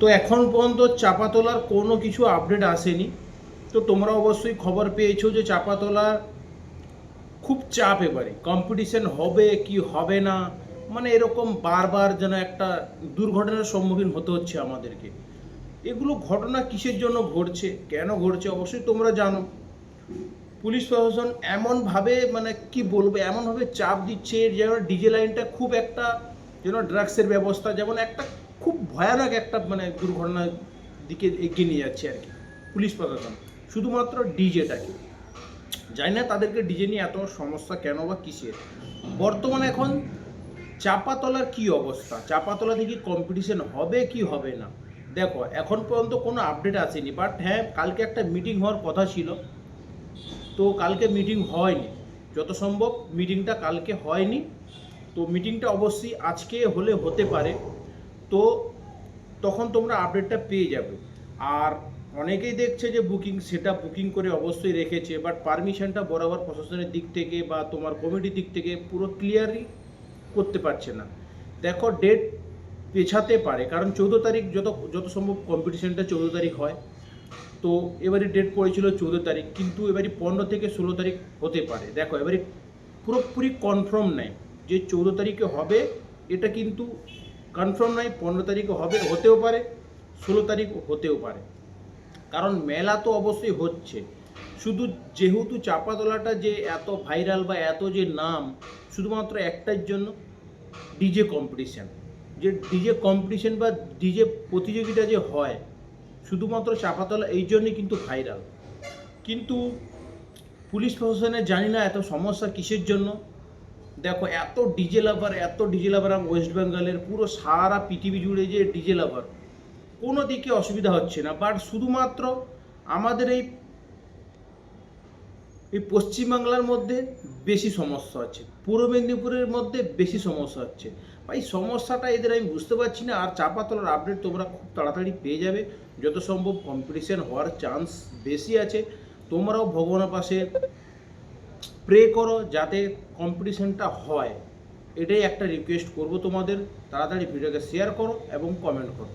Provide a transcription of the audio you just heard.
তো এখন পর্যন্ত চাপাতলার কোনো কিছু আপডেট আসেনি। তো তোমরা অবশ্যই খবর পেয়েছ যে চাপাতলার খুব চাপ এবারে। কম্পিটিশন হবে কি হবে না? মানে এরকম বারবার যেন একটা দুর্ঘটনার সম্মুখীন হতে হচ্ছে আমাদেরকে। এগুলো ঘটনা কিসের জন্য ঘটছে? কেন ঘটছে? অবশ্যই তোমরা জানো। পুলিশ প্রশাসন এমনভাবে মানে কি বলব, এমনভাবে চাপ দিচ্ছে যেন ডিজে লাইনটা খুব একটা যেন ড্রাগসের ব্যবস্থা, যেমন একটা খুব ভয়ানক একটা মানে দুর্ঘটনার দিকে এগিয়ে নিয়ে যাচ্ছে আর কি, পুলিশ প্রশাসন। শুধুমাত্র ডিজেটাকে জানি না তাদেরকে ডিজে নিয়ে এত সমস্যা কেন বা কিসের। বর্তমানে এখন চাপাতলার কি অবস্থা? চাপাতলা থেকে কম্পিটিশন হবে কি হবে না? দেখো, এখন পর্যন্ত কোনো আপডেট আসেনি বাট হ্যাঁ কালকে একটা মিটিং হওয়ার কথা ছিল। তো কালকে মিটিং হয়নি। যত সম্ভব মিটিংটা কালকে হয়নি। তো মিটিংটা অবশ্যই আজকে হলে হতে পারে। তো তখন তোমরা আপডেটটা পেয়ে যাবে। আর অনেকেই দেখছে যে বুকিং সেটা বুকিং করে অবশ্যই রেখেছে বাট পারমিশনটা বরাবর প্রশাসনের দিক থেকে বা তোমার কমিটির দিক থেকে পুরো ক্লিয়ারই করতে পারছে না। দেখো ডেট পেছাতে পারে, কারণ চৌদ্দ তারিখ যত যত সম্ভব কম্পিটিশনটা চৌদ্দ তারিখ হয়। তো এবারে ডেট পড়েছিল চৌদ্দ তারিখ, কিন্তু এবারে পনেরো থেকে ষোলো তারিখ হতে পারে। দেখো এবারে পুরোপুরি কনফার্ম নেয় যে চৌদ্দ তারিখে হবে, এটা কিন্তু কনফার্ম নাই, পনেরো তারিখে হবে, হতেও পারে, ষোলো তারিখ হতেও পারে। কারণ মেলা তো অবশ্যই হচ্ছে। শুধু যেহেতু চাপাতলাটা যে এত ভাইরাল বা এত যে নাম, শুধুমাত্র একটার জন্য ডিজে কম্পিটিশান যে ডিজে কম্পিটিশান বা ডিজে প্রতিযোগিতা যে হয়, শুধুমাত্র চাপাতলা এই জন্যই কিন্তু ভাইরাল কিন্তু পুলিশ প্রশাসনের জানি না এত সমস্যা কিসের জন্য দেখো, এত ডিজে লাভার এত ডিজে লাভার ওয়েস্ট বেঙ্গলের পুরো সারা পৃথিবী জুড়ে যে ডিজে লাভার কোনো দিকে অসুবিধা হচ্ছে না। বাট শুধুমাত্র আমাদের এই এই পশ্চিমবাংলার মধ্যে বেশি সমস্যা হচ্ছে। পূর্ব মেদিনীপুরের মধ্যে বেশি সমস্যা হচ্ছে। এই সমস্যাটা এদের আমি বুঝতে পারছি না। আর চাপাতলার আপডেট তোমরা খুব তাড়াতাড়ি পেয়ে যাবে। যত সম্ভব কম্পিটিশন হওয়ার চান্স বেশি আছে। তোমরাও ভগবানের পাশে প্রে করো যাতে কম্পিটিশানটা হয়। এটাই একটা রিকোয়েস্ট করব তোমাদের। তাড়াতাড়ি ভিডিওকে শেয়ার করো এবং কমেন্ট করো।